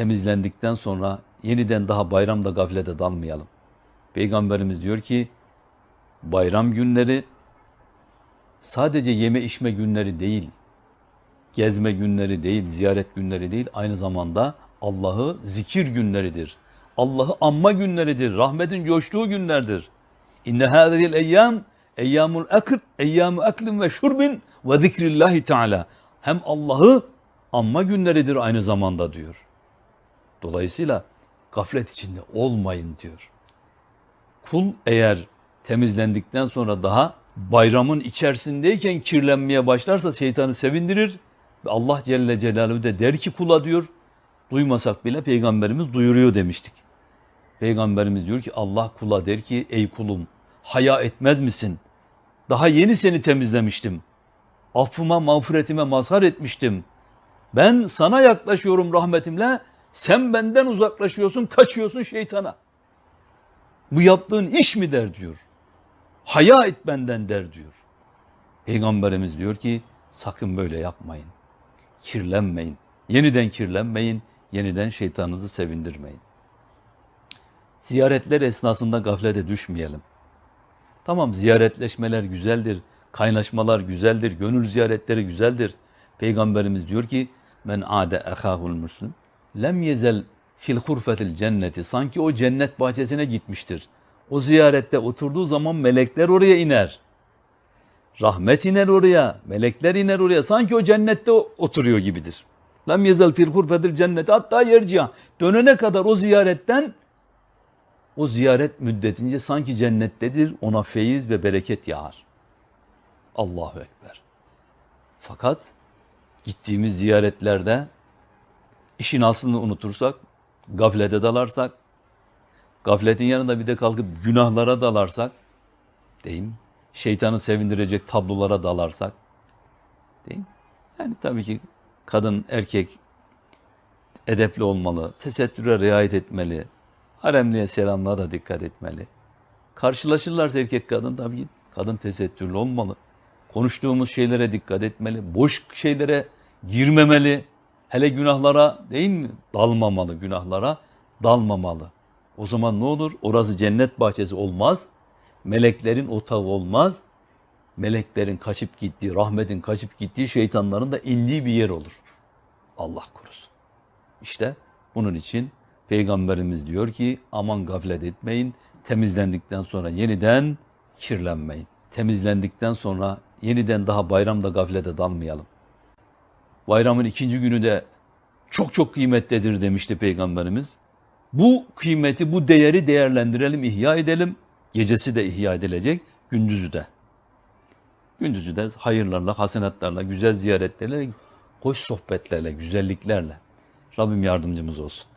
temizlendikten sonra yeniden daha bayramda gaflete dalmayalım. Peygamberimiz diyor ki bayram günleri sadece yeme içme günleri değil, gezme günleri değil, ziyaret günleri değil, aynı zamanda Allah'ı zikir günleridir. Allah'ı anma günleridir. Rahmetin coştuğu günlerdir. İnne hâzihil eyyâm eyyâmul akl, eyyâmu aklin ve şurbin ve zikrillahi teala. Hem Allah'ı anma günleridir aynı zamanda diyor. Dolayısıyla gaflet içinde olmayın diyor. Kul eğer temizlendikten sonra daha bayramın içerisindeyken kirlenmeye başlarsa şeytanı sevindirir. Ve Allah Celle Celaluhu de der ki kula diyor, duymasak bile peygamberimiz duyuruyor demiştik. Peygamberimiz diyor ki Allah kula der ki ey kulum haya etmez misin? Daha yeni seni temizlemiştim. Affıma mağfiretime mazhar etmiştim. Ben sana yaklaşıyorum rahmetimle. Sen benden uzaklaşıyorsun, kaçıyorsun şeytana. Bu yaptığın iş mi der diyor. Haya et benden der diyor. Peygamberimiz diyor ki sakın böyle yapmayın. Kirlenmeyin. Yeniden kirlenmeyin. Yeniden şeytanınızı sevindirmeyin. Ziyaretler esnasında gaflete düşmeyelim. Tamam ziyaretleşmeler güzeldir, kaynaşmalar güzeldir, gönül ziyaretleri güzeldir. Peygamberimiz diyor ki men ade ehahul muslim lem yezel fil hurfetil cenneti sanki o cennet bahçesine gitmiştir. O ziyarette oturduğu zaman melekler oraya iner. Rahmet iner oraya, melekler iner oraya. Sanki o cennette oturuyor gibidir. Lem yezel fil hurfetil cenneti hatta yerciha. Dönene kadar o ziyaretten o ziyaret müddetince sanki cennettedir, ona feyiz ve bereket yağar. Allahu Ekber. Fakat gittiğimiz ziyaretlerde işin aslını unutursak, gaflete dalarsak, gafletin yanında bir de kalkıp günahlara dalarsak, değil mi? Şeytanı sevindirecek tablolara dalarsak, değil mi? Yani tabii ki kadın, erkek edepli olmalı, tesettüre riayet etmeli, haremliye selamlara da dikkat etmeli. Karşılaşırlarsa erkek kadın tabii ki kadın tesettürlü olmalı. Konuştuğumuz şeylere dikkat etmeli. Boş şeylere girmemeli. Hele günahlara değil mi? Dalmamalı günahlara. Dalmamalı. O zaman ne olur? Orası cennet bahçesi olmaz. Meleklerin otağı olmaz. Meleklerin kaçıp gittiği, rahmetin kaçıp gittiği, şeytanların da indiği bir yer olur. Allah korusun. İşte bunun için Peygamberimiz diyor ki aman gaflet etmeyin. Temizlendikten sonra yeniden kirlenmeyin. Temizlendikten sonra yeniden daha bayramda gaflete dalmayalım. Bayramın ikinci günü de çok çok kıymetlidir demişti Peygamberimiz. Bu kıymeti, bu değeri değerlendirelim, ihya edelim. Gecesi de ihya edilecek, gündüzü de. Gündüzü de hayırlarla, hasenatlarla, güzel ziyaretlerle, hoş sohbetlerle, güzelliklerle. Rabbim yardımcımız olsun.